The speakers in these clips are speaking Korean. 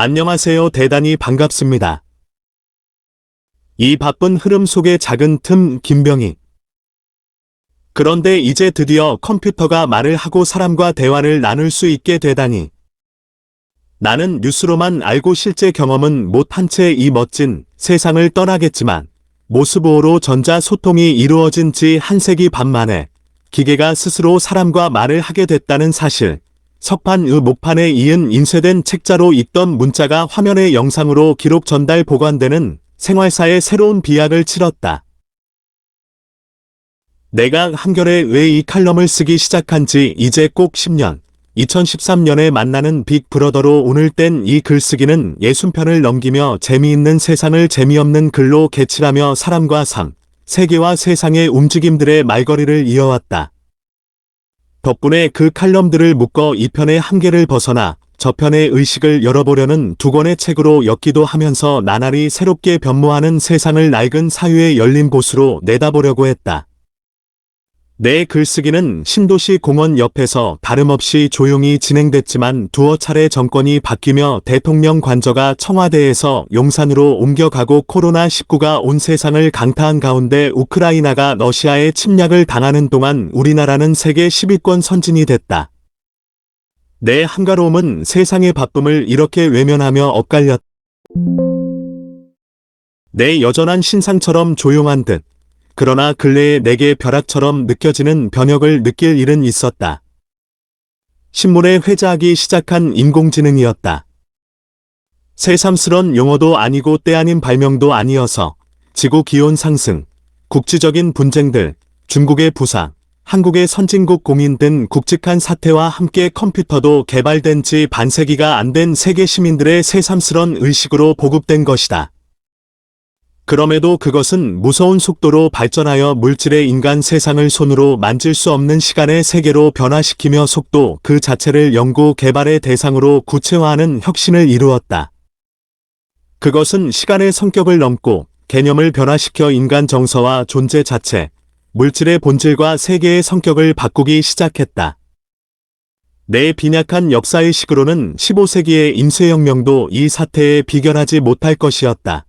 안녕하세요. 대단히 반갑습니다. 이 바쁜 흐름 속의 작은 틈 김병희. 그런데 이제 드디어 컴퓨터가 말을 하고 사람과 대화를 나눌 수 있게 되다니. 나는 뉴스로만 알고 실제 경험은 못한 채 이 멋진 세상을 떠나겠지만 모스보호로 전자 소통이 이루어진 지 한 세기 반 만에 기계가 스스로 사람과 말을 하게 됐다는 사실. 석판 의 목판에 이은 인쇄된 책자로 읽던 문자가 화면의 영상으로 기록 전달 보관되는 생활사의 새로운 비약을 치렀다. 내가 한겨레 왜이 칼럼을 쓰기 시작한 지 이제 꼭 10년. 2013년에 만나는 빅브러더로 오늘 뗀이 글쓰기는 60편을 넘기며 재미있는 세상을 재미없는 글로 개칠하며 사람과 삶, 세계와 세상의 움직임들의 말거리를 이어왔다. 덕분에 그 칼럼들을 묶어 이 편의 한계를 벗어나 저편의 의식을 열어보려는 두 권의 책으로 엮기도 하면서 나날이 새롭게 변모하는 세상을 낡은 사유의 열린 보수로 내다보려고 했다. 내 글쓰기는 신도시 공원 옆에서 다름없이 조용히 진행됐지만 두어 차례 정권이 바뀌며 대통령 관저가 청와대에서 용산으로 옮겨가고 코로나19가 온 세상을 강타한 가운데 우크라이나가 러시아의 침략을 당하는 동안 우리나라는 세계 10위권 선진이 됐다. 내 한가로움은 세상의 바쁨을 이렇게 외면하며 엇갈렸다. 내 여전한 신상처럼 조용한 듯. 그러나 근래에 내게 벼락처럼 느껴지는 변혁을 느낄 일은 있었다. 신문에 회자하기 시작한 인공지능이었다. 새삼스런 용어도 아니고 때 아닌 발명도 아니어서 지구 기온 상승, 국지적인 분쟁들, 중국의 부상, 한국의 선진국 고민 등 굵직한 사태와 함께 컴퓨터도 개발된 지 반세기가 안 된 세계 시민들의 새삼스런 의식으로 보급된 것이다. 그럼에도 그것은 무서운 속도로 발전하여 물질의 인간 세상을 손으로 만질 수 없는 시간의 세계로 변화시키며 속도 그 자체를 연구 개발의 대상으로 구체화하는 혁신을 이루었다. 그것은 시간의 성격을 넘고 개념을 변화시켜 인간 정서와 존재 자체, 물질의 본질과 세계의 성격을 바꾸기 시작했다. 내 빈약한 역사의식으로는 15세기의 인쇄혁명도 이 사태에 비견하지 못할 것이었다.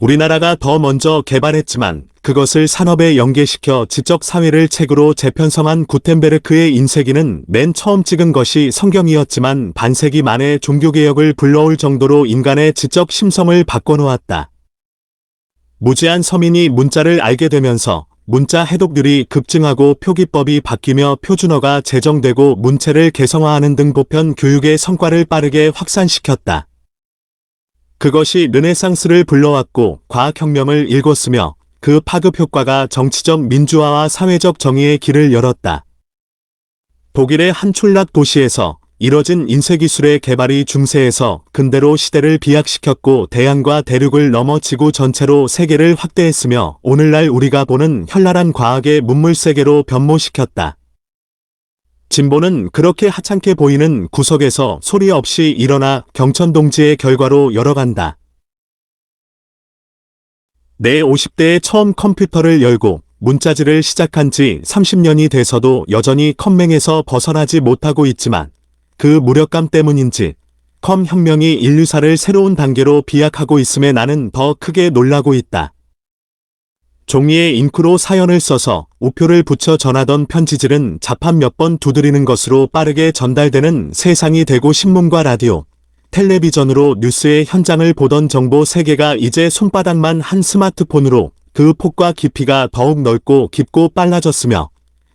우리나라가 더 먼저 개발했지만 그것을 산업에 연계시켜 지적 사회를 책으로 재편성한 구텐베르크의 인쇄기는 맨 처음 찍은 것이 성경이었지만 반세기 만에 종교개혁을 불러올 정도로 인간의 지적 심성을 바꿔놓았다. 무제한 서민이 문자를 알게 되면서 문자 해독률이 급증하고 표기법이 바뀌며 표준어가 제정되고 문체를 개성화하는 등 보편 교육의 성과를 빠르게 확산시켰다. 그것이 르네상스를 불러왔고 과학혁명을 일궜으며 그 파급 효과가 정치적 민주화와 사회적 정의의 길을 열었다. 독일의 한 촌락 도시에서 이뤄진 인쇄기술의 개발이 중세에서 근대로 시대를 비약시켰고 대양과 대륙을 넘어 지구 전체로 세계를 확대했으며 오늘날 우리가 보는 현란한 과학의 문물세계로 변모시켰다. 진보는 그렇게 하찮게 보이는 구석에서 소리 없이 일어나 경천동지의 결과로 열어간다. 내 50대에 처음 컴퓨터를 열고 문자질을 시작한 지 30년이 돼서도 여전히 컴맹에서 벗어나지 못하고 있지만 그 무력감 때문인지 컴 혁명이 인류사를 새로운 단계로 비약하고 있음에 나는 더 크게 놀라고 있다. 종이에 잉크로 사연을 써서 우표를 붙여 전하던 편지질은 자판 몇 번 두드리는 것으로 빠르게 전달되는 세상이 되고 신문과 라디오, 텔레비전으로 뉴스의 현장을 보던 정보 세계가 이제 손바닥만 한 스마트폰으로 그 폭과 깊이가 더욱 넓고 깊고 빨라졌으며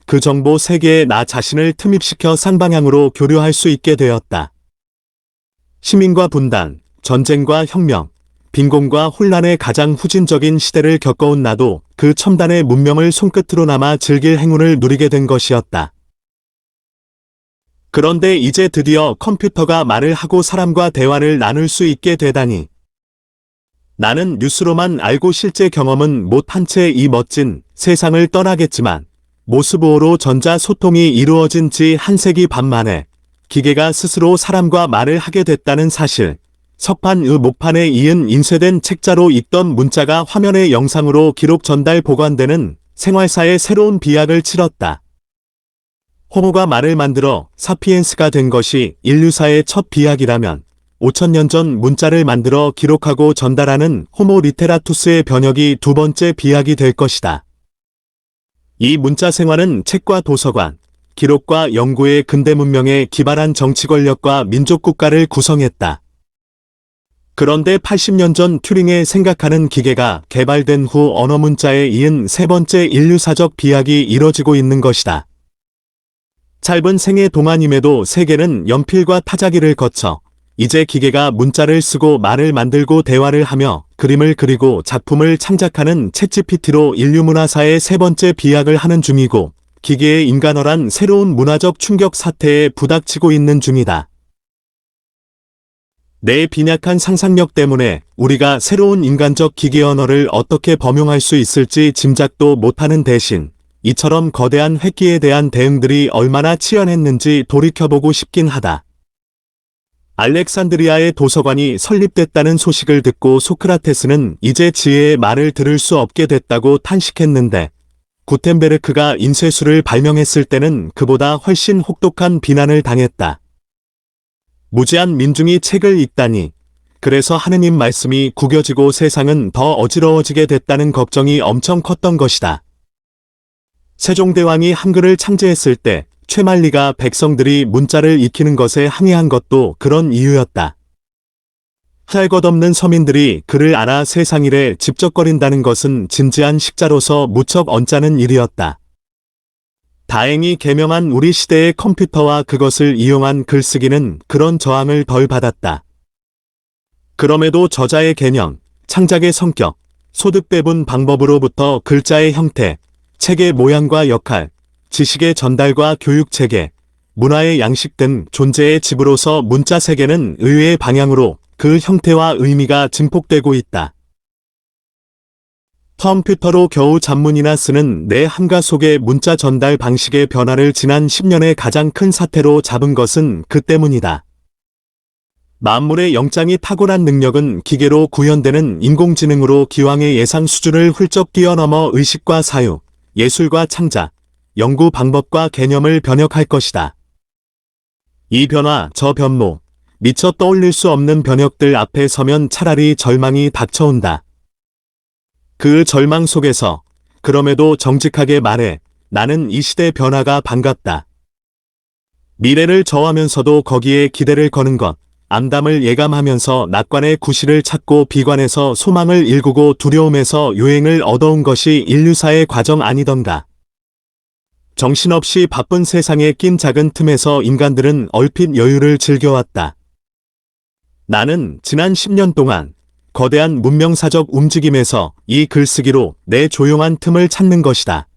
그 정보 세계에 나 자신을 틈입시켜 쌍방향으로 교류할 수 있게 되었다. 시민과 분단, 전쟁과 혁명, 빈곤과 혼란의 가장 후진적인 시대를 겪어온 나도 그 첨단의 문명을 손끝으로 남아 즐길 행운을 누리게 된 것이었다. 그런데 이제 드디어 컴퓨터가 말을 하고 사람과 대화를 나눌 수 있게 되다니. 나는 뉴스로만 알고 실제 경험은 못한 채 이 멋진 세상을 떠나겠지만 모스보호로 전자 소통이 이루어진 지 한 세기 반 만에 기계가 스스로 사람과 말을 하게 됐다는 사실. 석판의 목판에 이은 인쇄된 책자로 읽던 문자가 화면의 영상으로 기록 전달 보관되는 생활사의 새로운 비약을 치렀다. 호모가 말을 만들어 사피엔스가 된 것이 인류사의 첫 비약이라면 5천년 전 문자를 만들어 기록하고 전달하는 호모 리테라투스의 번역이 두 번째 비약이 될 것이다. 이 문자 생활은 책과 도서관, 기록과 연구의 근대 문명에 기발한 정치 권력과 민족 국가를 구성했다. 그런데 80년 전 튜링의 생각하는 기계가 개발된 후 언어 문자에 이은 세 번째 인류사적 비약이 이뤄지고 있는 것이다. 짧은 생애 동안임에도 세계는 연필과 타자기를 거쳐 이제 기계가 문자를 쓰고 말을 만들고 대화를 하며 그림을 그리고 작품을 창작하는 챗GPT로 인류 문화사의 세 번째 비약을 하는 중이고 기계의 인간어란 새로운 문화적 충격 사태에 부닥치고 있는 중이다. 내 빈약한 상상력 때문에 우리가 새로운 인간적 기계 언어를 어떻게 범용할 수 있을지 짐작도 못하는 대신 이처럼 거대한 획기에 대한 대응들이 얼마나 치열했는지 돌이켜보고 싶긴 하다. 알렉산드리아의 도서관이 설립됐다는 소식을 듣고 소크라테스는 이제 지혜의 말을 들을 수 없게 됐다고 탄식했는데 구텐베르크가 인쇄술을 발명했을 때는 그보다 훨씬 혹독한 비난을 당했다. 무지한 민중이 책을 읽다니 그래서 하느님 말씀이 구겨지고 세상은 더 어지러워지게 됐다는 걱정이 엄청 컸던 것이다. 세종대왕이 한글을 창제했을 때 최만리가 백성들이 문자를 익히는 것에 항의한 것도 그런 이유였다. 할 것 없는 서민들이 글을 알아 세상 일에 집적거린다는 것은 진지한 식자로서 무척 언짢은 일이었다. 다행히 개명한 우리 시대의 컴퓨터와 그것을 이용한 글쓰기는 그런 저항을 덜 받았다. 그럼에도 저자의 개념, 창작의 성격, 소득 배분 방법으로부터 글자의 형태, 책의 모양과 역할, 지식의 전달과 교육 체계, 문화의 양식 등 존재의 집으로서 문자 세계는 의외의 방향으로 그 형태와 의미가 증폭되고 있다. 컴퓨터로 겨우 잡문이나 쓰는 내 함가 속의 문자 전달 방식의 변화를 지난 10년의 가장 큰 사태로 잡은 것은 그 때문이다. 만물의 영장이 탁월한 능력은 기계로 구현되는 인공지능으로 기왕의 예상 수준을 훌쩍 뛰어넘어 의식과 사유, 예술과 창작, 연구 방법과 개념을 변혁할 것이다. 이 변화, 저 변모, 미처 떠올릴 수 없는 변혁들 앞에 서면 차라리 절망이 닥쳐온다. 그 절망 속에서 그럼에도 정직하게 말해 나는 이 시대 변화가 반갑다. 미래를 저하면서도 거기에 기대를 거는 것, 암담을 예감하면서 낙관의 구실을 찾고 비관에서 소망을 일구고 두려움에서 요행을 얻어온 것이 인류사의 과정 아니던가. 정신없이 바쁜 세상에 낀 작은 틈에서 인간들은 얼핏 여유를 즐겨왔다. 나는 지난 10년 동안 거대한 문명사적 움직임에서 이 글쓰기로 내 조용한 틈을 찾는 것이다.